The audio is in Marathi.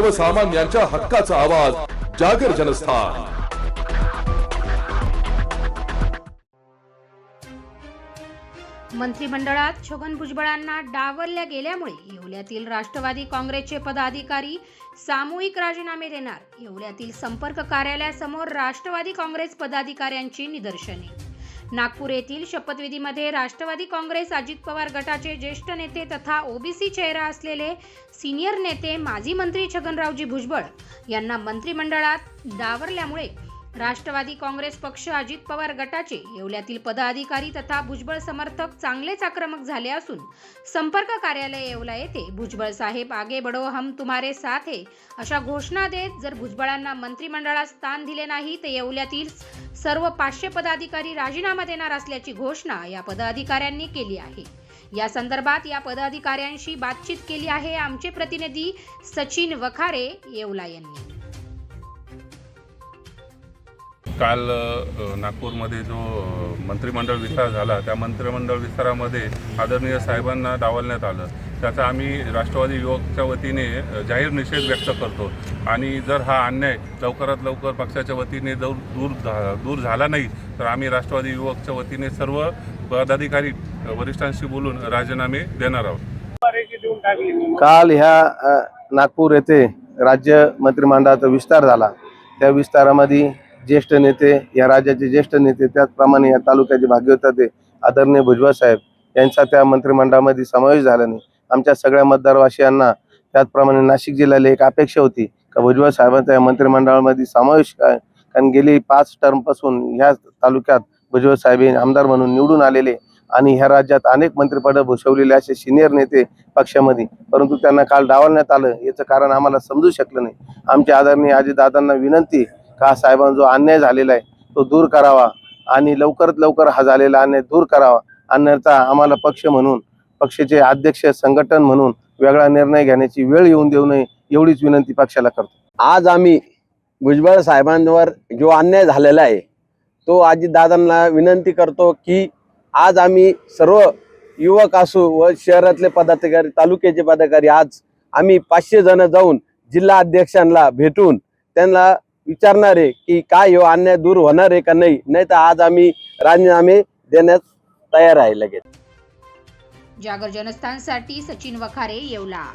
सर्वसामान्यांच्या हक्काचा आवाज जागर जनस्थान. मंत्रिमंडळात छगन भुजबळांना डावलल्या गेल्यामुळे येवल्यातील राष्ट्रवादी काँग्रेसचे पदाधिकारी सामूहिक राजीनामे देणार. येवल्यातील संपर्क कार्यालयासमोर राष्ट्रवादी काँग्रेस पदाधिकाऱ्यांची निदर्शने. नागपूर येथील शपथविधीमध्ये राष्ट्रवादी काँग्रेस अजित पवार गटाचे ज्येष्ठ नेते तथा ओबीसी चेहरा असलेले सिनियर नेते माजी मंत्री छगनरावजी भुजबळ यांना मंत्रिमंडळात डावरल्यामुळे राष्ट्रवादी काँग्रेस पक्ष अजित पवार गटाचे येवल्यातील पदाधिकारी तथा भुजबळ समर्थक चांगलेच आक्रमक झाले असून संपर्क कार्यालय येवला येथे भुजबळ साहेब आगे बडो हम तुम्हारे साथ हे अशा घोषणा देत जर भुजबळांना मंत्रिमंडळात स्थान दिले नाही तर येवल्यातील सर्व पाचशे पदाधिकारी राजीनामा देणार असल्याची घोषणा या पदाधिकाऱ्यांनी केली आहे. या संदर्भात या पदाधिकाऱ्यांशी बातचीत केली आहे आमचे प्रतिनिधी सचिन वखारे येवला यांनी. काल नागपूरमध्ये जो मंत्रिमंडळ विस्तार झाला त्या मंत्रिमंडळ विस्तारामध्ये आदरणीय साहेबांना डावलण्यात आलं. त्याचा आम्ही राष्ट्रवादी युवकच्या वतीने जाहीर निषेध व्यक्त करतो. आणि जर हा अन्याय लवकरात लवकर पक्षाच्या वतीने जर दूर झा दूर झाला नाही तर आम्ही राष्ट्रवादी युवकच्या वतीने सर्व पदाधिकारी वरिष्ठांशी बोलून राजीनामे देणार आहोत. काल ह्या नागपूर येथे राज्य मंत्रिमंडळाचा विस्तार झाला. त्या विस्तारामध्ये ज्येष्ठ नेते या राज्याचे ज्येष्ठ नेते त्याचप्रमाणे या तालुक्याचे भाग्यवताते आदरणीय भुजबळ साहेब यांचा त्या मंत्रिमंडळामध्ये समावेश झाला नाही. आमच्या सगळ्या मतदारवासियांना. त्याचप्रमाणे नाशिक जिल्ह्याला एक अपेक्षा होती का भुजबळ साहेबांचा या मंत्रिमंडळामध्ये समावेश काय कारण गेली पाच टर्मपासून ह्या तालुक्यात भुजबळ साहेब हे आमदार म्हणून निवडून आलेले आणि ह्या राज्यात अनेक मंत्रिपद भूषवलेले असे सिनियर नेते पक्षामध्ये. परंतु त्यांना काल डावलण्यात आलं. याचं कारण आम्हाला समजू शकलं नाही. आमच्या आदरणीय आजीदादांना विनंती का साहेबांना जो अन्याय झालेला आहे तो दूर करावा आणि लवकरात लवकर हा झालेला अन्याय दूर करावा. अन्याचा आम्हाला पक्ष म्हणून पक्षाचे अध्यक्ष संघटन म्हणून वेगळा निर्णय घेण्याची वेळ येऊन देऊ नये एवढीच विनंती पक्षाला करतो. आज आम्ही भुजबळ साहेबांवर जो अन्याय झालेला आहे तो अजितदादांना विनंती करतो की आज आम्ही सर्व युवक असू व शहरातले पदाधिकारी तालुक्याचे पदाधिकारी आज आम्ही पाचशे जण जाऊन जिल्हा अध्यक्षांना भेटून त्यांना विचारणार आहे की काय हो अन्याय दूर होणार आहे का नाही? नाही तर आज आम्ही राजीनामे देण्यास तयार आहे लगेच. जागर जनस्थानसाठी सचिन वखारे येवला.